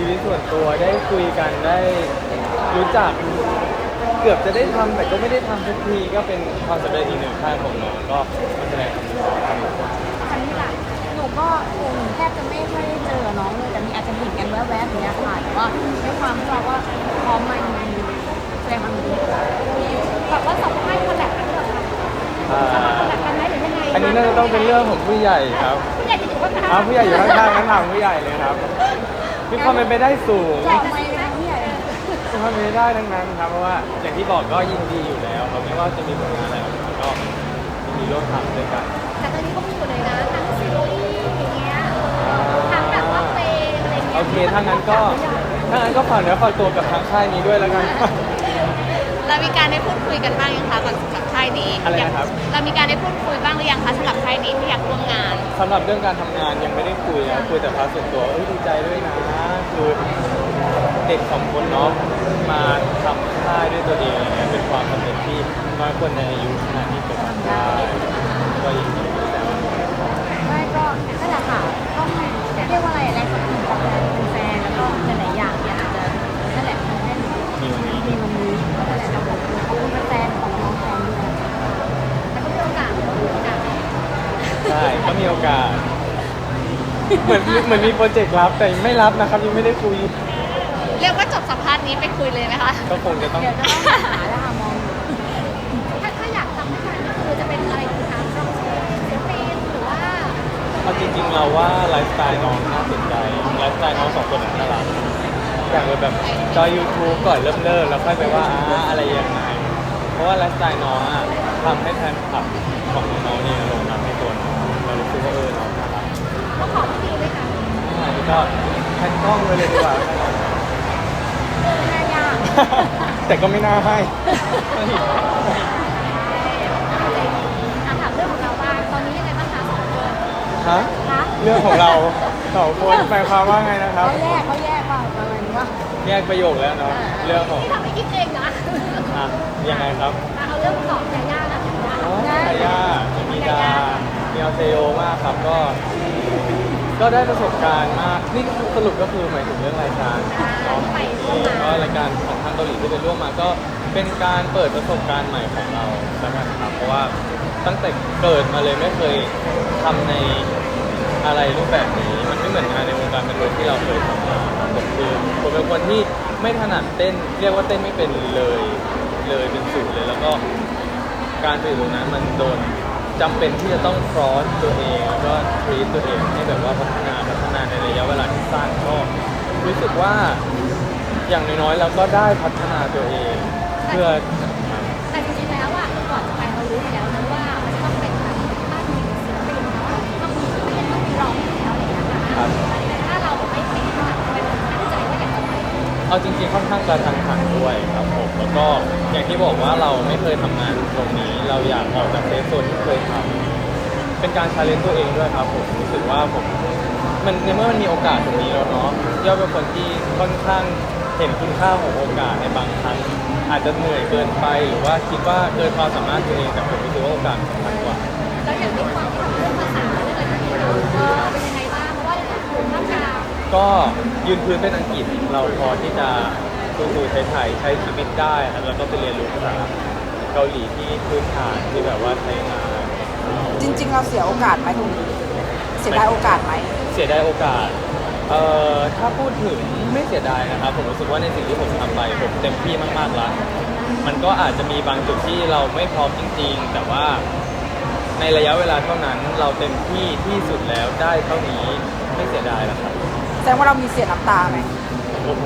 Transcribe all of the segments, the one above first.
ชีวิตส่วนตัวได้คุยกันได้รู้จัก เกือบจะได้ทำแต่ก็ไม่ได้ทำทุกทีก็เป็นความสำเร็จอีกหนึ่งขั้นของน้องก็มาแสดงความยินดีครับครั้งนี้ล่ะหนูก็คงแทบจะไม่ค่อยได้เจอน้องเลยแต่มีอาจจะเห็นกันแวบๆอย่างเงี้ยค่ะแต่ว่าด้วยความที่เราก็พร้อมมายินดีแสดงความยินดีแบบว่าสองค่ายคอลแลบกันหรือเปล่าคะอ่าคอลแลบกันไหมหรือยังไงอันนี้น่าจะต้องเป็นเรื่องของผู้ใหญ่ครับผู้ใหญ่จะอยู่ข้างอ้าผู้ใหญ่อยู่ข้างๆนั้นถามผู้ใหญ่เลยครับ มีความเป็นไปได้สูงใช่ไม่ไม่ผู้ใหญ่มีความเป็นไปได้ทั้งนั้นครับเพราะว่าอย่างที่บอกก็ยินดีอยู่แล้วครับไม่ว่าจะมีผลงานอะไรออกมาก็ยินดีร่วมทำด้วยกันแต่ตอนนี้ก็มีอยู่เลยนะทั้งซีรีส์อย่างเงี้ยทั้งแบบว่าเพลงอะไรเงี้ยโอเคถ้างั้นก็ถ้างั้นก็ฝากเนื้อฝากตัวกับทางค่ายนี้ด้วยแล้วกัน เรามีการได้พูดคุยกันบ้างยังคะก่อนกับค่ายนี้อะไรนะครับ เรามีการได้พูดคุยบ้างหรือยังคะสำหรับค่ายนี้ที่อยากร่วมงาน สำหรับเรื่องการทำงานยังไม่ได้คุยนะคุยแต่พาร์ทส่วนตัวเอ้ยดีใจด้วยนะ คือเด็กสองคนเนาะมาทำค่ายด้วยตัวเองอะไรเงี้ยเป็นความสำเร็จที่น้อยคนในอายุขนาดนี้จะทำได้ก็ยินดีแต่ ไม่ก็นั่นแหละค่ะก็เรียกว่าอะไรแรงกดดันของเป็นแฟนแล้วก็หลายๆอย่างเนี่ยอาจจะนั่นแหละทำให้ มีวันนี้ มีวันนี้นั่นแหละแล้วก็ขอบคุณแฟนของน้องแฟนด้วย แต่ก็มีโอกาสมีโอกาส ใช่ก็มีโอกาส เหมือนเหมือนมีโปรเจกต์รับแต่ยังไม่รับนะครับยังไม่ได้คุยเรียกว่าจบสัมภาษณ์นี้ไปคุยเลยไหมคะก็คงจะต้อง เดี๋ยวจะต้องหาแล้วค่ะมองอยู่ถ้าถ้าอยากทำด้วยกันก็คือจะเป็นอะไรดีคะร้องเพลงศิลปินหรือว่า เอาจริงๆเราว่าไลฟ์สไตล์น้องน่าสนใจไลฟ์สไตล์น้องสองคนน่ารักอยากไปแบบจอยยูทูบก่อนเริ่มเริ่มแล้วค่อยไปว่าอ่าอะไรยังไงเพราะว่าไลฟ์สไตล์น้องอะทำให้แฟนคลับของน้องเนี่ย ก็แทนกล้องไปเลยดีกว่า น่ายากแต่ก็ไม่น่าให้ อะถามเรื่องของเราบ้างตอนนี้ยังไงบ้างคะสองคนฮะ คะเรื่องของเราสองคนหมายความว่าไงนะครับ เขาแยกเขาแยกเปล่าประมาณนี้ว่าแยกประโยคแล้วเนาะ เรื่องของที่ทำให้คิดเองนะอะ ยังไงครับอะเอาเรื่องของยาย่านะยาอ๋อทายามีดามีอลเซโอมากครับ ก็ ก็ได้ประสบการณ์มาก นี่สรุปก็คือหมายถึงเรื่องรายการเนาะก็รายการของทางเกาหลีที่ไปร่วมมาก็เป็นการเปิดประสบการณ์ใหม่ของเราแล้วกันครับ เพราะว่าตั้งแต่เกิดมาเลยไม่เคยทำในอะไรรูปแบบนี้ มันไม่เหมือนงานในวงการบันเทิงที่เราเคยทำมาผมคือผมเป็นคนที่ไม่ถนัดเต้น เรียกว่าเต้นไม่เป็นเลย เลยเป็นศูนย์เลย แล้วก็การไปอยู่ตรงนั้นมันโดน จำเป็นที่จะต้องครอสตัวเองแล้วก็ทรีตตัวเองให้แบบว่าพัฒนาพัฒนาในระยะเวลาที่สั้นก็รู้สึกว่าอย่างน้อยๆเราก็ได้พัฒนาตัวเอง เพื่อ แต่จริงๆแล้วอะก่อนจะไปเรารู้อยู่แล้วนะว่ามันจะต้องเป็นแบบภาพมีศิลปินเนาะต้องมีเต้นต้องมีร้องอยู่แล้วอะไรอย่างเงี้ยค่ะครับแต่ถ้าเราไม่ไม่ถนัดเป็นตั้งใจว่าอยากจะไปเอาจริงๆค่อนข้างกระทันหันด้วยครับผมแล้วก็ อย่างที่บอกว่าเราไม่เคยทำงานตรงนี้ เราอยากออกจากเซฟโซนที่เคยทำเป็นการชาเลนจ์ตัวเองด้วยครับผมรู้สึกว่าผมมันในเมื่อมันมีโอกาสตรงนี้แล้วเนาะย่อมเป็นคนที่ค่อนข้างเห็นคุณค่าของโอกาสในบางครั้งอาจจะเหนื่อยเกินไปหรือว่าคิดว่าเกินความสามารถตัวเองแต่ผมรู้สึกว่าโอกาสสำคัญกว่า แล้วอย่างที่ความที่ทำเรื่องภาษาเรื่องอะไรที่เราเออเป็นยังไงบ้างเพราะว่าคุณภาพกลางก็ยืนพื้นเป็นอังกฤษเราพอที่จะ คุยคุยไทยๆใช้ชีวิตได้ครับแล้วก็ไปเรียนรู้ภาษาเกาหลีที่พื้นฐานที่แบบว่าใช้งานจริง ๆ เราเสียโอกาสไหมตรงนี้เสียดายโอกาสไหมเสียดายโอกาสเอ่อถ้าพูดถึงไม่เสียดายนะครับผมรู้สึกว่าในสิ่งที่ผมทำไปผมเต็มที่มากๆแล้วมันก็อาจจะมีบางจุดที่เราไม่พร้อมจริง ๆ แต่ว่าในระยะเวลาเท่านั้นเราเต็มที่ที่สุดแล้วได้เท่านี้ไม่เสียดายแล้วครับแสดงว่าเรามีเสียน้ำตาไหมโอ้โห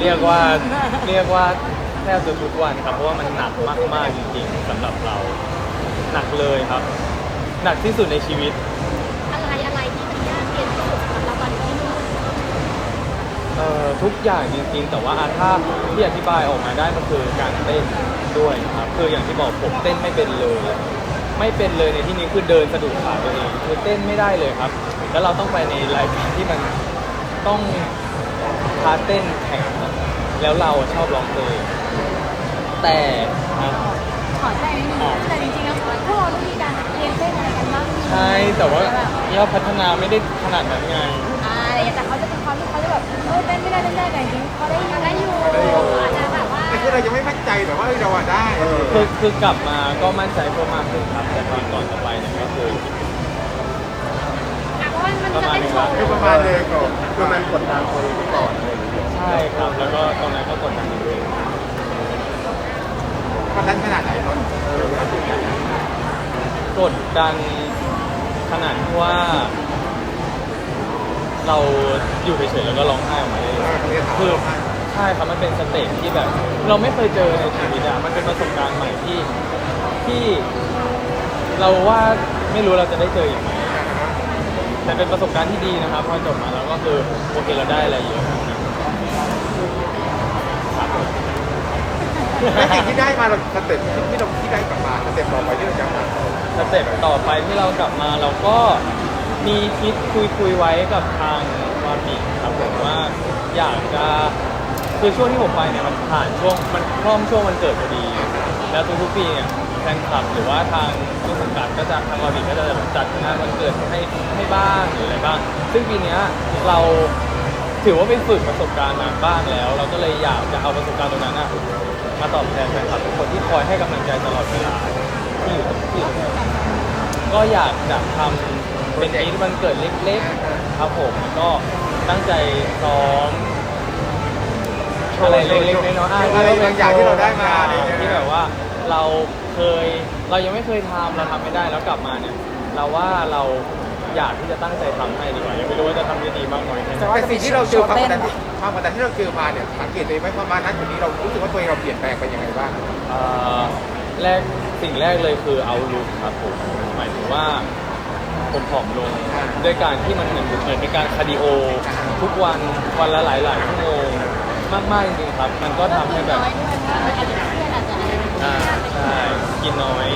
เรียกว่าเรียกว่าแทบจะทุกวันครับเพราะว่ามันหนักมากๆจริงๆสำหรับเรา หนักเลยครับ หนักที่สุดในชีวิต อะไรอะไรที่มันยากเย็นที่สุดสำหรับเราตอนนี้เอ่อทุกอย่างจริงๆ แต่ว่าอาถ้าที่อธิบายออกมาได้มันคือการเต้นด้วยครับคืออย่างที่บอกผมเต้นไม่เป็นเลย ไม่เป็นเลยในที่นี้คือเดินสะดุดขาตัวเองคือเต้นไม่ได้เลยครับ แล้วเราต้องไปในรายการที่มัน ต้องพาเต้นแข่งแล้วเราชอบร้องเพลงแต่อะขอแทรกนิดนึงแต่จริงๆแล้วพวกเราต้องมีการเรียนเต้นอะไรกันบ้างมีใช่ แต่ว่าเราพัฒนาไม่ได้ขนาดนั้นไง อ่าอะไรอย่างเงี้ยแต่เขาจะเป็นความที่เขาจะแบบเออเต้นไม่ได้เต้นได้แต่จริงๆเขาได้อยู่ได้อยู่อาจจะแบบว่าแต่คือเรายังไม่มั่นใจแต่ว่าเอ้ยเราอะได้ คือคือกลับมาก็มั่นใจเพิ่มมากขึ้นครับ แต่ตอนก่อนจะไปเนี่ยก็คืออะ เพราะว่ามันประจะมาณเป็นนึงโชละว์คือประมาณเลยก่อนคือมันกดดันตัวเองก่อนอะไรอย่างเงี้ยใช่ครับแล้วก็ตรงนั้นก็กดดันตัวเองกดดันขนาดไหนตอนกดดันขนาดที่ว่า เราอยู่เฉยๆแล้วก็ร้องไห้ออกมาเลยคือใช่ครับมันเป็นสเตจที่แบบ เราไม่เคยเจอในชีวิตอะมันเป็นประสบการณ์ใหม่ที่ที่ เราว่าไม่รู้เราจะได้เจออีกไหม แต่เป็นประสบการณ์ที่ดีนะครับพอจบมาแล้วก็คือโอเคเราได้อะไรเยอะครับผมและสิ่งที่ได้มาเราสเต็ปที่เราที่ได้กลับมาสเต็ปต่อไปที่เราจะมาสเต็ปต่อไปที่เรากลับมาเราก็มีคิดคุยคุยๆไว้กับทางวาบิครับผมว่าอยากจะคือช่วงที่ผมไปเนี่ยมันผ่านช่วงมันคล่อมช่วงวันเกิดพอดี แล้วทุกๆปีเนี่ย แฟนคลับหรือว่าทางต้นสังกัดก็จะทางวาบิก็จะแบบจัดงานวันเกิดให้ให้บ้างหรืออะไรบ้าง ซึ่งปีเนี้ยเราถือว่าเป็นฝึกประสบการณ์มาบ้างแล้ว เราก็เลยอยากจะเอาประสบการณ์ตรงนั้นอะมาตอบแทนแฟนคลับทุกคนที่คอยให้กำลังใจตลอดเวลาที่อยู่ที่อยู่เนี่ก็อยากจะทำเป็นอีทวันเกิดเล็กๆครับผมแล้วก็ตั้งใจซ้อมอะไรเล็กๆน้อยๆอะอะไรบางอย่างที่เราได้มาที่แบบว่าเรา เคย เรายังไม่เคยทำเราทำไม่ได้แล้วกลับมาเนี่ย เราว่าเราอยากที่จะตั้งใจทำให้ดีกว่ายังไม่รู้ว่าจะทำได้ดีมากน้อยแค่ไหนแต่สิ่งที่เราเจอความกดดันความกดดันที่เราเจอมาเนี่ยสังเกตเลยไหมว่ามาณจุดนี้เรารู้สึกว่าตัวเองเราเปลี่ยนแปลงไปยังไงบ้างเอ่อแรกสิ่งแรกเลยคือเอาลุกครับผมหมายถึงว่าผมผอมลงด้วยการที่มันเหมือนเหมือนเป็นการคาร์ดิโอ ทุกวันวันละหลายหลายๆชั่วโมงมากๆจริงๆครับ มันก็ทำให้แบบ น้อยด้วยเพราะว่า ช่กินน้อย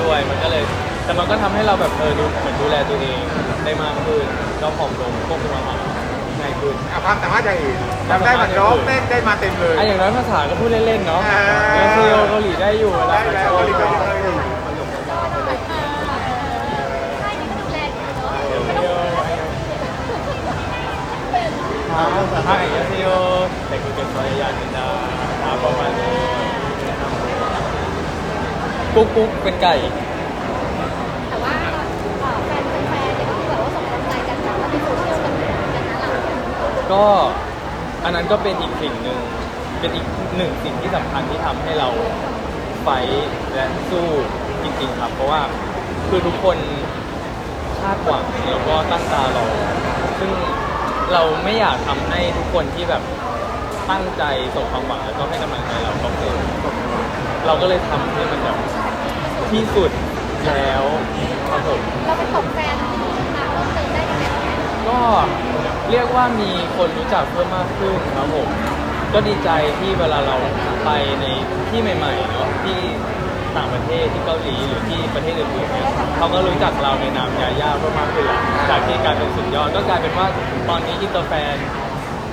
ด้วย มันก็เลย แต่มันก็ทำให้เราแบบเออดูเหมือนดูแลตัวเองได้มากขึ้นก็ผอมลงควบคุมอาหารง่ายขึ้น อะความสามารถอย่างอื่ทำได้มันร้องเต้นได้มาเต็มเลยไอ่อย่างน้อยภาษาก็พูดเล่นๆเนาะอ่า เออซีโอเกาหลีได้อยู่เวลาได้แล้วเกาหลีบไปเลยฮะภาษาไทยเอซีโอแต่กูเก็บตัวอยางกินดาประมาณนี้ กุ๊กกุ๊กเป็นไก่ แต่ว่าเอ่อแฟนแฟนเนี่ยก็คือแบบว่าส่งกำลังใจกันแบบว่าในโซเชียลกันเหมือนกันนะเราก็อันนั้นก็เป็นอีกสิ่งหนึ่งเป็นอีกหนึ่งสิ่งที่สำคัญที่ทำให้เราไฟท์และสู้จริง ๆ ครับ เพราะว่าคือทุกคนคาดหวังแล้วก็ตั้งตารอซึ่งเราไม่อยากทำให้ทุกคนที่แบบตั้งใจส่งความหวังแล้วก็ให้กำลังใจเราเขาเกิด เราก็เลยทำให้มันแบบที่สุดแล้วครับผม เราไปตบแฟนมาเพิ่มเติมได้ยังไงบ้างก็เรียกว่ามีคนรู้จักเพิ่มมากขึ้นครับผม ก็ดีใจที่เวลาเราไปในที่ใหม่ๆเนาะที่ต่างประเทศที่เกาหลีหรือที่ประเทศอื่นๆเนี่ยเขาก็รู้จักเราในนามยาย่าเพิ่มมากขึ้นละจากที่กลายเป็นสุดยอดก็กลายเป็นว่าตอนนี้อินเตอร์แฟน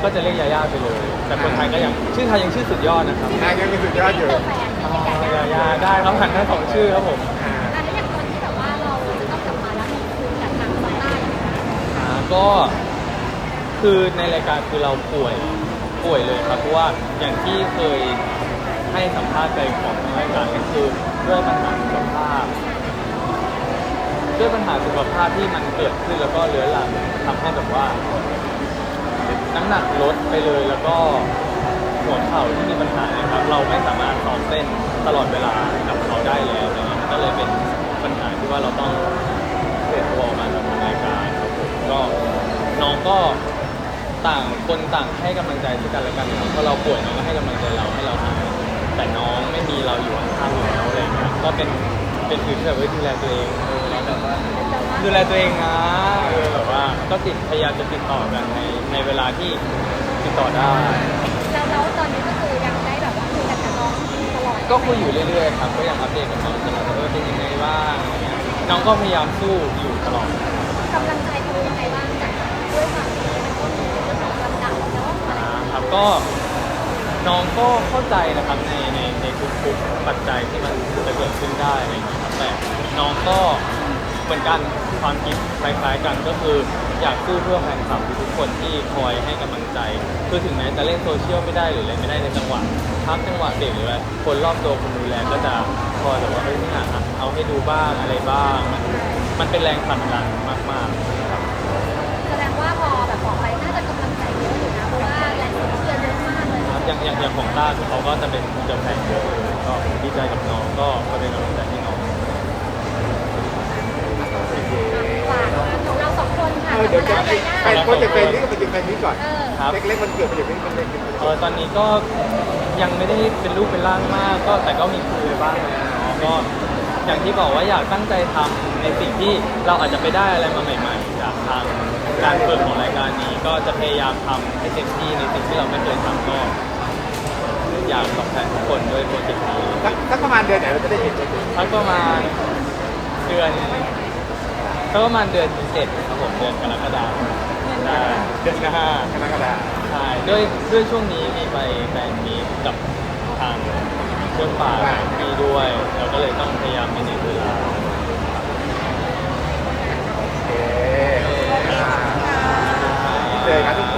ก็จะเรียกยาย่าไปเลย แต่คนไทยก็ยังชื่อไทยยังชื่อสุดยอดนะครับนายยังเป็นสุดยอดอยู่เติมแฟนที่เป็นใหญ่ยาย่าได้ครับหันทั้งสองชื่อครับผมอะแล้วอย่างตอนที่แบบว่าเราจะต้องกลับมาแล้วมีคุยกับทางซาต้าอย่างเงี้ยอ่าก็คือในรายการคือเราป่วยป่วยเลยครับเพราะว่าอย่างที่เคยให้สัมภาษณ์ไปของทางรายการก็คือด้วยปัญหาสุขภาพ ด้วยปัญหาสุขภาพที่มันเกิดขึ้นแล้วก็เรื้อรังทำให้แบบว่า น้ำหนักลดไปเลยแล้วก็หัวเข่าที่มีปัญหาเนี่ยครับเราไม่สามารถซ้อมเต้นตลอดเวลากับเขาได้แล้วอะไรเงี้ยก็เลยเป็นปัญหาที่ว่าเราต้องเปลี่ยนตัวออกมาจากรายการครับผมก็น้องก็ต่างคนต่างให้กำลังใจซึ่งกันและกันนะครับเพราะเราป่วยน้องก็ให้กำลังใจเราให้เราหายแต่น้องไม่มีเราอยู่ข้างๆแล้วอะไรเงี้ยก็เป็นเป็นฟิลที่แบบว่าดูแลตัวเองเออแล้วแบบว่าดูแลตัวเองนะเออแบบว่า ก็ติดพยายามจะติดต่อกันในในเวลาที่ติดต่อได้ แล้วแล้วตอนนี้ก็คือยังได้แบบว่าคุยกันกับน้องตลอดก็คุยอยู่เรื่อยๆครับก็ยังอัปเดตกับน้องตลอดว่าเออเป็นยังไงบ้างอะไรเงี้ยน้องก็พยายามสู้อยู่ตลอด กำลังใจเขายังไงบ้างจากด้วยความที่มันก็มีเรื่องของลำดับเนาะอะไรอย่างเงี้ยครับก็น้องก็เข้าใจนะครับในในในทุกๆปัจจัยที่มันจะเกิดขึ้นได้อะไรอย่างเงี้ยครับแต่น้องก็ เหมือนกันความคิดคล้ายๆกันก็คืออยากสู้เพื่อแฟนคลับทุกๆคนที่คอยให้กำลังใจ คือถึงแม้จะเล่นโซเชียลไม่ได้หรืออะไรไม่ได้ในจังหวะพักจังหวะเบรกหรือว่าคนรอบตัวคนดูแลก็จะคอยแบบว่าเอ้ยนี่อะเอาให้ดูบ้างอะไรบ้าง มันมันเป็นแรงผลักดันมากๆครับ แสดงว่าพอแบบบอกไปน่าจะกำลังใจเยอะอยู่นะ เพราะว่าแรงโซเชียลเยอะมากเลยครับอย่างอย่างอย่างของต้าคือเขาก็จะเป็นเดิมแพงเยอะเลยก็ดีใจกับน้องก็ก็เป็นกำลังใจให้น้อง ฝากของเราส องคนค่ะเออเดี๋ยวจะกับไปยาย่าโปรเจกต์แฟนนี้ก็โปรเจกต์แฟนนี้ก่อนเออครับ เล็กๆมันเกิดโปรเจกต์นี้มันเล็กๆเออตอนนี้ก็ยังไม่ได้เป็นรูปเป็นร่างมาก ก็แต่ก็มีคุยไปบ้างแล้วเนาะก็อย่างที่บอกว่าอยากตั้งใจทำในสิ่งที่เราอาจจะไปได้อะไรมาใหม่ ๆ จากทางการเปิดของรายการนี้ ก็จะพยายามทำให้เต็มที่ในสิ่งที่เราไม่เคยทำก็อยากตอบแทนทุกคนด้วยโปรเจกต์นี้สักสักประมาณเดือนไหนเราจะได้เห็นเลยสักประมาณเดือนสั ก็ประมาณเดือนเจ็ดครับผมเดือนกรกฎาคมใช่เดือนกรกฎาคมใช่ด้วยด้วยช่วงนี้มีไปแฟนมีกับทางเชื่อมป่าแฟนีด้วย เราก็เลยต้องพยายามมีเวลาโอเค เจอกันทุกคน